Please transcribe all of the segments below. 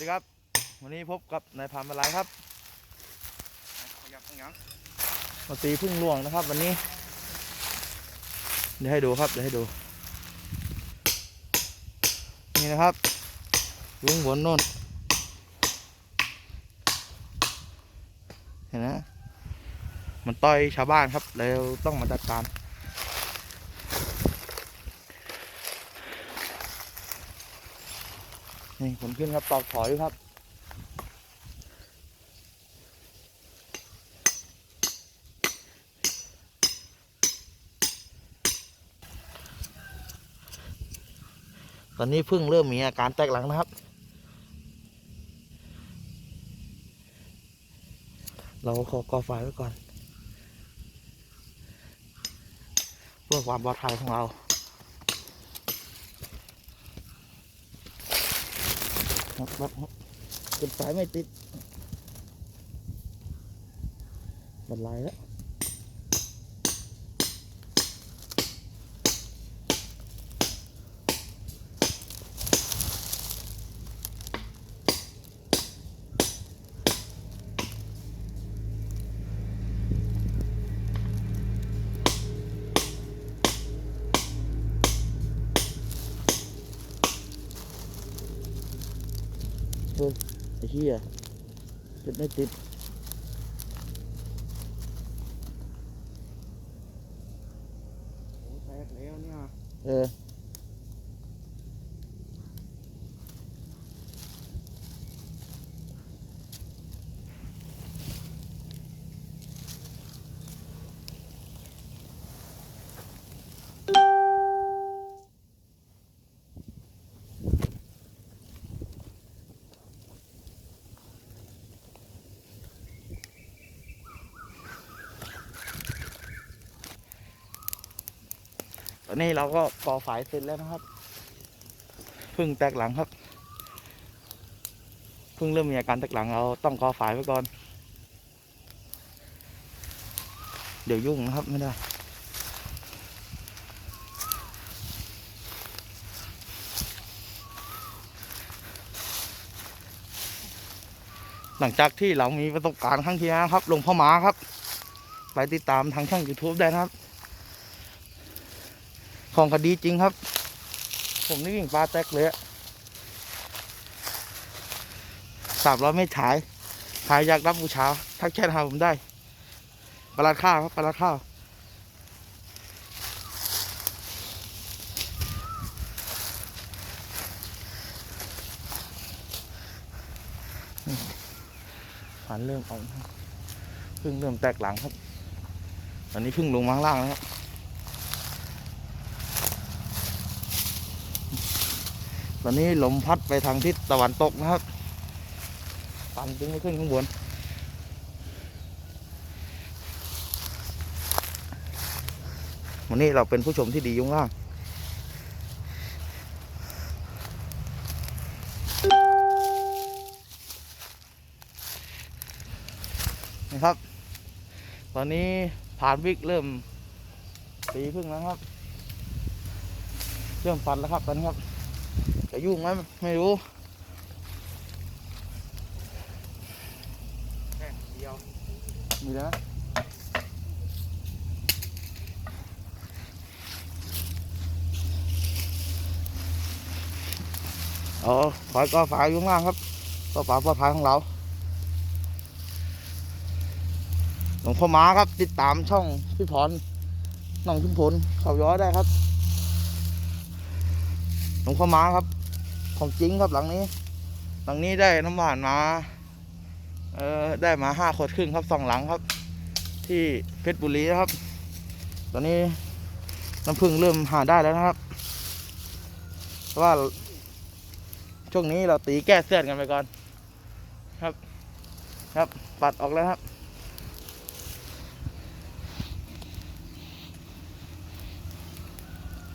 ดีครับ วันนี้พบกับนายพานมาลายครับขยับยังมาตีพึ่งหลวงนะครับ วันนี้ เดี๋ยวให้ดูครับ เดี๋ยวให้ดู นี่นะครับลุงบนโน่นเห็นไหมมันต่อยชาวบ้านครับเลยต้องมาจัดการ นี่ผลขึ้นครับตอกถอยครับ ตอนนี้พึ่งเริ่มมีอาการแตกหลังนะครับ เราขอก่อไฟไว้ก่อน เพื่อความปลอดภัยของเรา ครับครับครับจุดไฟไม่ติดบันไลแล้ว เหี้ยจุดไม่ติดโอ้แตกแล้วเนี่ยเออ อนนี้เราก็ก่อฝายเสร็จแล้วนะครับพึ่งแตกหลังครับพึ่งเริ่มมีอาการแตกหลังเราต้องก่อฝายไว้ก่อน เดี๋ยวยุ่งนะครับไม่ได้หลังจากที่เรามีประสบการณ์ครั้งที่แล้วครับหลวงพ่อหมาครับ ไปติดตามทางช่อง YouTube ได้นะครับ ของคดีจริงครับ ผมนี่วิ่งปลาแตกเลยสามร้อยไม่ฉายใครอยากรับบูชา ทักแชทหาผมได้ปลาข้าวครับปลาข้าวนี่ฝันเริ่มออกครับเพึ่งเริ่มแตกหลังครับ ตอนนี้เพึ่งลงมาข้างล่างแล้วครับ ตอนนี้ลมพัดไปทางทิศตะวันตกนะครับปั่นจึงไม่ขึ้นข้างบนวันนี้เราเป็นผู้ชมที่ดียุ่งล่างนะครับ ตอนนี้ผ่านวิกเริ่มตีพึ่งแล้วครับ เริ่มปันแล้วครับตอนนี้ครับ จะยุ่งไหมไม่รู้แค่เดียวมีแล้วนะอ๋อขอยก็ฝายอยู่ข้างล่างครับ ก็ฝาปลอดภัยของเรา หลวงพ่อม้าครับ ติดตามช่องพี่พรน้องชุมพลเขาย้อยได้ครับ หลวงพ่อม้าครับ ของจริงครับหลังนี้ หลังนี้ได้น้ำหวานมา เออได้มาห้าขวดครึ่งครับสองหลังครับ ที่เพชรบุรีนะครับ ตอนนี้น้ำผึ้งเริ่มหาได้แล้วนะครับเพราะว่าช่วงนี้เราตีแก้เสื้อนกันไปก่อน ครับ ครับปัดออกแล้วครับ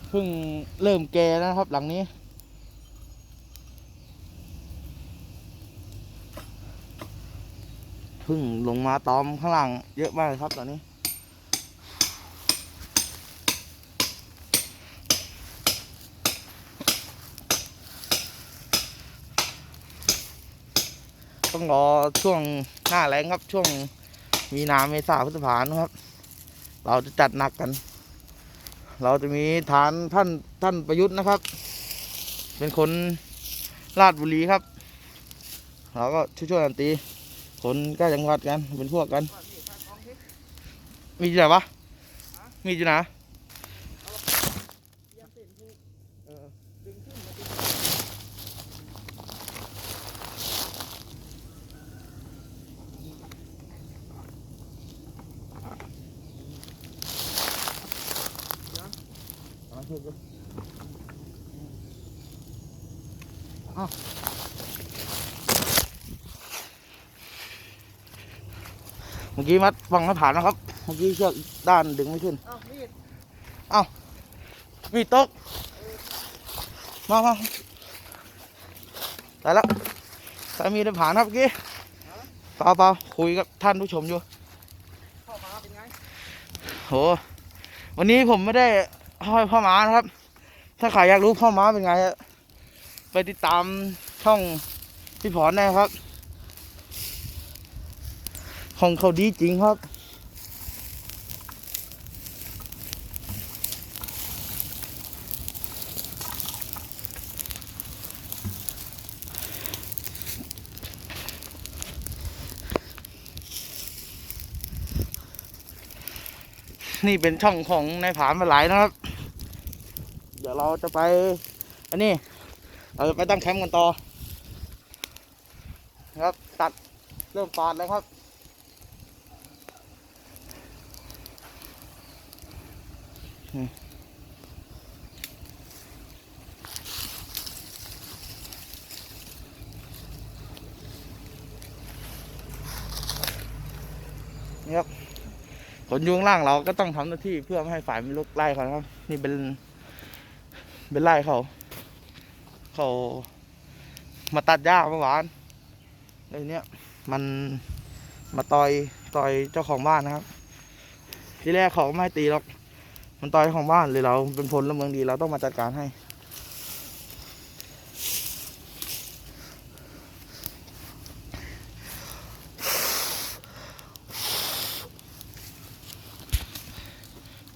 เพิ่งเริ่มแก่แล้วนะครับหลังนี้ พึ่งลงมาตอมข้างล่างเยอะมากเลยครับตอนนี้ ต้องรอช่วงหน้าแรงครับช่วงมีนาเมษาพฤษภานะครับ เราจะจัดหนักกัน เราจะมีฐานท่านท่านประยุทธ์นะครับ เป็นคนราชบุรีครับ เราก็ช่วยๆกันตี นกล้จังหวัดกัน เป็นพวกกัน มีที่ไหนวะมีที่ไหน เมื่อกี้มัดฟังไม่ผ่านนะครับ เมื่อกี้เชือกด้านดึงไม่ขึ้น อ้าวมีดมีดตก มามาได้แล้วสามีได้ผ่านครับเมื่อกี้เปล่าเปล่าคุยกับท่านผู้ชมอยู่เข้ามาเป็นไงโหวันนี้ผมไม่ได้ห้อยพ่อม้านะครับ ถ้าใครอยากรู้พ่อม้าเป็นไง ไปติดตามช่องพี่ผอนได้ครับ ของเขาดีจริงครับนี่เป็นช่องของนายผานมาหลายนะครับ เดี๋ยวเราจะไป อันนี้ เราจะไปตั้งแคมป์กันต่อนะครับ ตัดเริ่มปาดแล้วครับ อืม นี่ครับขนยุงล่างเราก็ต้องทำหน้าที่เพื่อไม่ให้ฝ่ายมันลุกไล่เขาครับ นี่เป็น เป็นไล่เขา เขามาตัดหญ้าเมื่อวานเลยเนี้ยมันมาต่อยต่อยเจ้าของบ้านนะครับ ที่แรกเขาไม่ตีหรอก มันต่อยของบ้านเลยเราเป็นพลเมืองดีเราต้องมาจัดการให้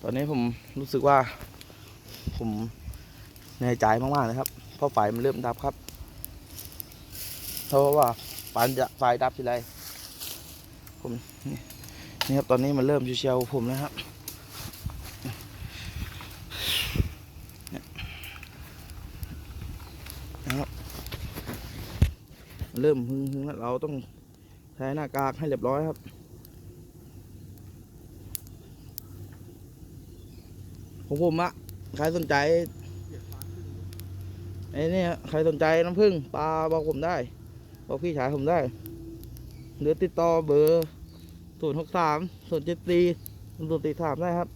ตอนนี้ผมรู้สึกว่า ผมเหนื่อยใจมากๆเลยครับ เพราะไฟมันเริ่มดับครับ เพราะว่าไฟจะไฟดับทีไรผมนี่นี่ครับตอนนี้มันเริ่มเชียวๆผมนะครับเนี่ยนะครับมัน เริ่มหึงๆแล้วเราต้องใช้หน้ากากให้เรียบร้อยครับของผมอะใครสนใจไอ้นี่ใครสนใจน้ำผึ้งปลาบอกผมได้ บอกพี่ชายผมได้หรือติดต่อเบอร์ศูนย์หกสามศูนย์เจ็ดสี่ศูนย์สี่สามได้ครับ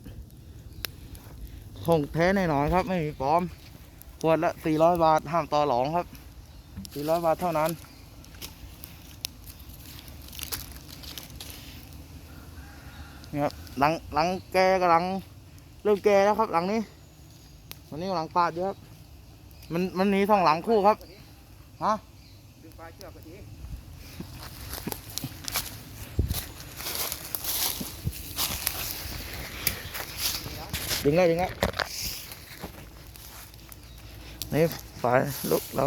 ของแท้แน่นอนครับ ไม่มีปลอมขวดละสี่ร้อยบาทห้ามต่อหลองครับสี่ร้อยบาทเท่านั้น นี่ครับหลังหลังแกกำลังเริ่มแกแล้วครับ หลังนี้ วันนี้กำลังปาดอยู่ครับ มันมันมีสองหลังคู่ครับฮะดึงปลาเชือกไปทีดึงได้ดึงได้นี่ฝ่ายลูกเรา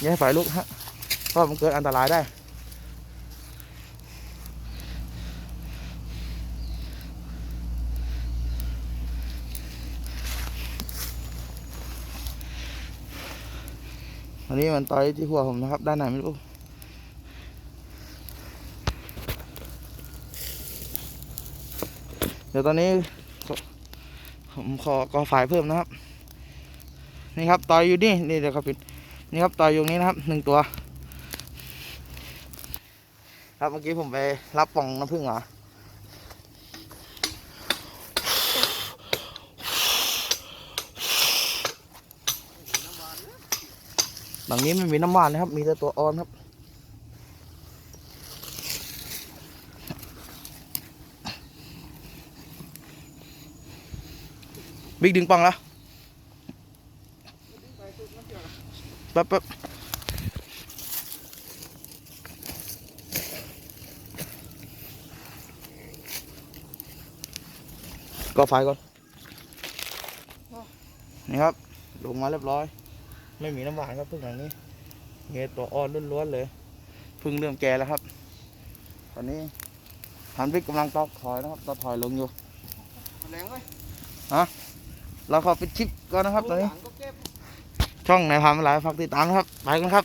อย่ฝ่ายลูกฮะเพราะมันเกิดอันตรายได้ อันนี้มันต่อยที่หัวผมนะครับ ด้านไหนไม่รู้เดี๋ยวตอนนี้ ผมขอกอฝ่ายเพิ่มนะครับ นี่ครับต่อยอยู่นี่นี่เดี๋ยวครับปิดนี่ครับต่อยอยู่นี้นะครับหนึ่งตัว ครับเมื่อกี้ผมไปรับป่องน้ำผึ้งมาห ลังนี้ไม่มีน้ำว่านนะครับ มีแต่ตัวออนครับ บิ๊กดึงปังแล้วแป๊บแป๊บก็ไฟก่อน นี่ครับ ลงมาเรียบร้อย ไม่มีน้ำหวานครับพึ่งหลังนี้เงี้ยตัวอ่อนล้วนๆเลยพึ่งเริ่มแก่แล้วครับ ตอนนี้หันวิกกำลังตอกถอยนะครับตอกถอยลงอยู่แรงเว้ยเราขอปิดคลิปก่อนนะครับตอนนี้หลังก็เก็บช่องนายพามาหลายฝากติดตามนะครับ ไปกันครับ